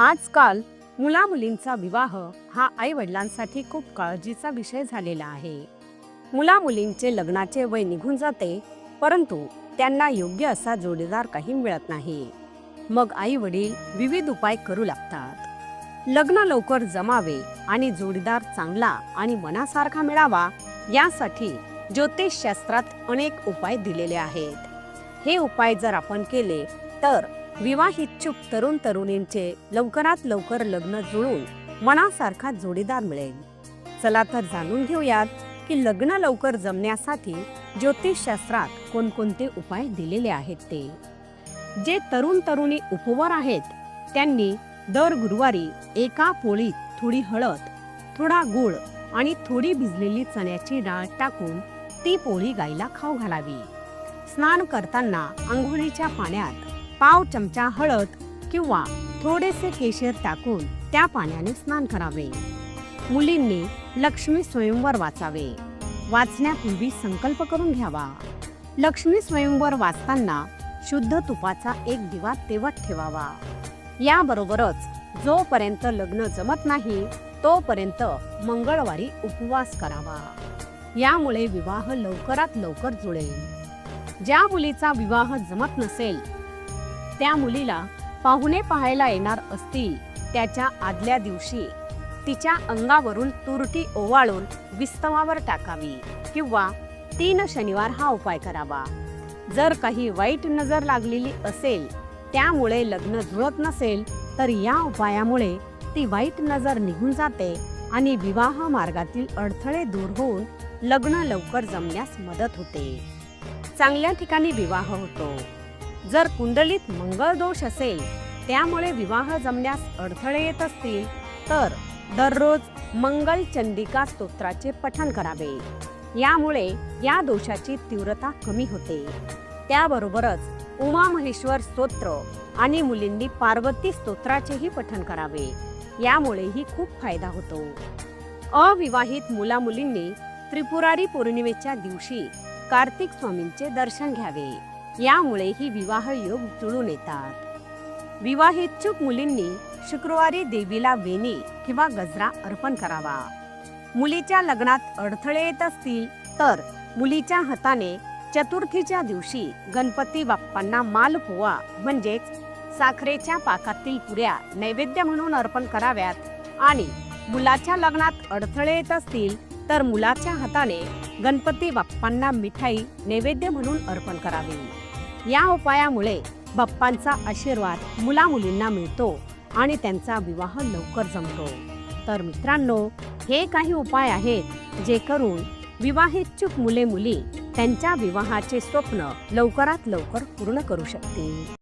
आजकाल मुला मुलींचा विवाह हा आई वडिलांसाठी खूप काळजीचा विषय झालेला आहे. मुला मुलींचे लग्नाचे वय निघून जाते परंतु त्यांना योग्य असा जोडीदार काही मिळत नाही. मग आई वडील विविध उपाय करू लागतात. लग्न लवकर जमावे आणि जोडीदार चांगला आणि मनासारखा मिळावा यासाठी ज्योतिषशास्त्रात अनेक उपाय दिलेले आहेत. हे उपाय जर आपण केले तर विवाहिच्छुक तरुण तरुणींचे लवकरात लवकर लग्न जुळून मनासारखा जोडीदार मिळेल. चला तर जाणून घेऊयात की लग्न लवकर जमण्यासाठी ज्योतिषशास्त्रात कोणकोणते उपाय दिलेले आहेत ते. जे तरुण तरुणी उपवर आहेत त्यांनी दर गुरुवारी एका पोळीत थोडी हळद थोडा गूळ आणि थोडी भिजलेली चण्याची डाळ टाकून ती पोळी गाईला खाऊ घालावी. स्नान करताना आंघोळीच्या पाण्यात पाव चमचा हळद किंवा थोडेसे केशर टाकून त्या पाण्याने स्नान करावे. मुलींनी लक्ष्मी स्वयंवर वाचावे. वाचण्यापूर्वी संकल्प करून घ्यावा. लक्ष्मी स्वयंवर वाचताना शुद्ध तुपाचा एक दिवा तेवत ठेवावा. याबरोबरच जोपर्यंत लग्न जमत नाही तोपर्यंत मंगळवारी उपवास करावा. यामुळे विवाह लवकरात लवकर जुळेल. ज्या मुलीचा विवाह जमत नसेल त्या मुलीला पाहुणे पाहायला येणार असतील त्याच्या आदल्या दिवशी. तिच्या अंगावरून तुरटी ओवाळून विस्तवावर टाकावी किंवा तीन शनिवार हा उपाय करावा. जर काही वाईट नजर लागलेली असेल त्यामुळे लग्न जुळत नसेल तर या उपायामुळे ती वाईट नजर निघून जाते आणि विवाह मार्गातील अडथळे दूर होऊन लग्न लवकर जमण्यास मदत होते. चांगल्या ठिकाणी विवाह होतो. जर कुंडलीत मंगळ दोष असेल त्यामुळे विवाह जमण्यास अडथळे येत असतील तर दररोज मंगल चंडिका स्तोत्राचे पठण करावे. यामुळे या दोषाची तीव्रता कमी होते. त्याबरोबरच उमा महेश्वर स्तोत्र आणि मुलींनी पार्वती स्तोत्राचेही पठण करावे. यामुळेही खूप फायदा होतो. अविवाहित मुला मुलींनी त्रिपुरारी पौर्णिमेच्या दिवशी कार्तिक स्वामींचे दर्शन घ्यावे. यामुळेही विवाह योग जुळून येतात. विवाहिच्छुक मुलींनी शुक्रवारी देवीला वेणी किंवा गजरा अर्पण करावा. मुलीच्या लग्नात अडथळे येत असतील तर मुलीच्या हाताने चतुर्थीच्या दिवशी गणपती बाप्पांना मालपुवा म्हणजेच साखरेच्या पाकातील पुऱ्या नैवेद्य म्हणून अर्पण कराव्यात. आणि मुलाच्या लग्नात अडथळे येत असतील तर मुलाच्या हाताने गणपती बाप्पांना मिठाई नैवेद्य म्हणून अर्पण करावी. या उपायामुळे बाप्पांचा आशीर्वाद मुलामुलींना मिळतो आणि त्यांचा विवाह लवकर जमतो. तर मित्रांनो हे काही उपाय आहेत जे करून विवाहिच्छुक मुले मुली त्यांच्या विवाहाचे स्वप्न लवकरात लवकर पूर्ण करू शकतील.